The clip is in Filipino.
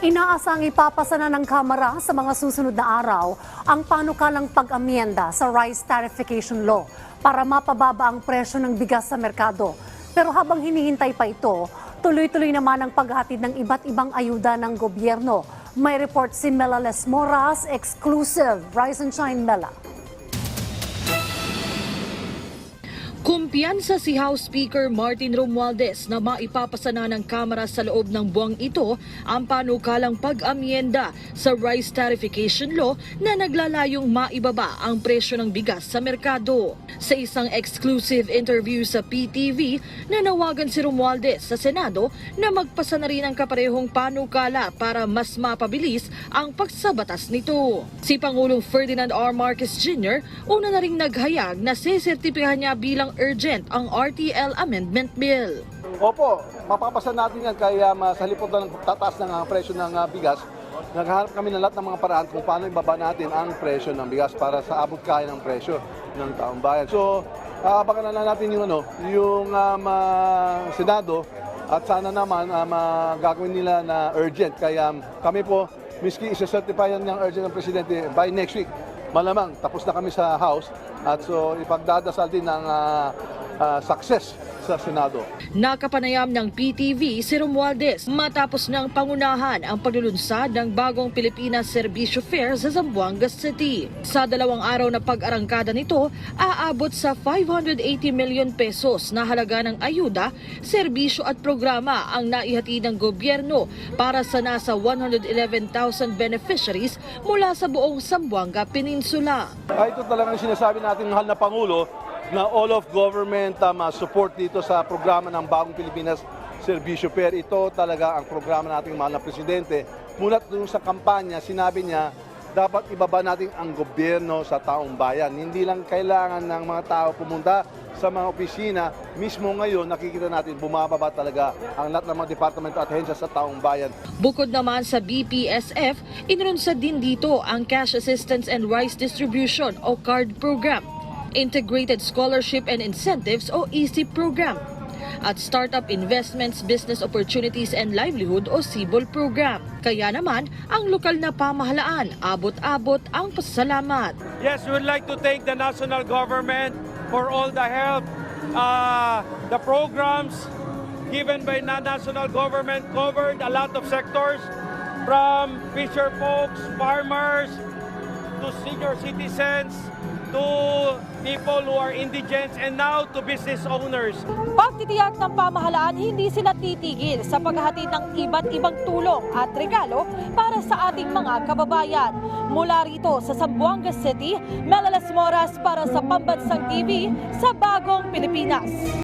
Inaasang ipapasa na ng Kamara sa mga susunod na araw ang panukalang pag-amyenda sa Rice Tarification Law para mapababa ang presyo ng bigas sa merkado. Pero habang hinihintay pa ito, tuloy-tuloy naman ang paghatid ng iba't ibang ayuda ng gobyerno. May report si Mela Les Moras, exclusive. Rise and Shine, Mela. Kumpiyansa si House Speaker Martin Romualdez na maipapasa na ng Kamara sa loob ng buwang ito ang panukalang pag-amyenda sa Rice Tarification Law na naglalayong maibaba ang presyo ng bigas sa merkado. Sa isang exclusive interview sa PTV, nanawagan si Romualdez sa Senado na magpasa na rin ang kaparehong panukala para mas mapabilis ang pagsabatas nito. Si Pangulong Ferdinand R. Marcos Jr. una na ring naghayag na sisertipikahan niya bilang urgent ang RTL Amendment Bill. Opo, mapapasa natin yan kaya uh, sa halip po ng tataas ng ah, presyo ng ah, bigas, naghahanap kami ng lahat ng mga paraan kung paano ibaba natin ang presyo ng bigas para sa abot kaya ng presyo ng taong bayan. So, uh, abangan na natin yung, ano, yung um, ah, Senado at sana naman um, ah, gagawin nila na urgent. Kaya um, kami po, miski isa-certify ng urgent ng Presidente by next week, malamang tapos na kami sa House. At so ipagdadasal din ng ah, ah, success sa Senado. Nakapanayam ng PTV si Romualdez matapos ng pangunahan ang paglulunsad ng bagong Pilipinas Servisyo Fair sa Zamboanga City. Sa dalawang araw na pag-arangkada nito, aabot sa 580 million pesos na halaga ng ayuda, serbisyo at programa ang naihatid ng gobyerno para sa nasa 111,000 beneficiaries mula sa buong Zamboanga Peninsula. Ay, ito talagang sinasabi natin mahal na Pangulo na all of government um, support dito sa programa ng Bagong Pilipinas Servisyo Fair. Ito talaga ang programa nating mahal na Presidente. Mulat dun sa kampanya, sinabi niya, dapat ibaba natin ang gobyerno sa taong bayan. Hindi lang kailangan ng mga tao pumunta sa mga opisina. Mismo ngayon, nakikita natin bumababa talaga ang lahat ng mga departamento at ahensya sa taong bayan. Bukod naman sa BPSF, inunsad din dito ang Cash Assistance and Rice Distribution o CARD program, Integrated Scholarship and Incentives o EC program, at Startup Investments, Business Opportunities and Livelihood o CIBOL program. Kaya naman, ang lokal na pamahalaan, abot-abot ang pasalamat. Yes, we would like to thank the national government for all the help, uh, the programs given by the national government covered a lot of sectors from fisher folks, farmers, to senior citizens, to people who are indigents, and now to business owners. Pagtitiyak ng pamahalaan, hindi sila titigil sa paghahatid ng iba't ibang tulong at regalo para sa ating mga kababayan. Mula rito sa Zamboanga City, Melalas Moras para sa Pambansang TV sa Bagong Pilipinas.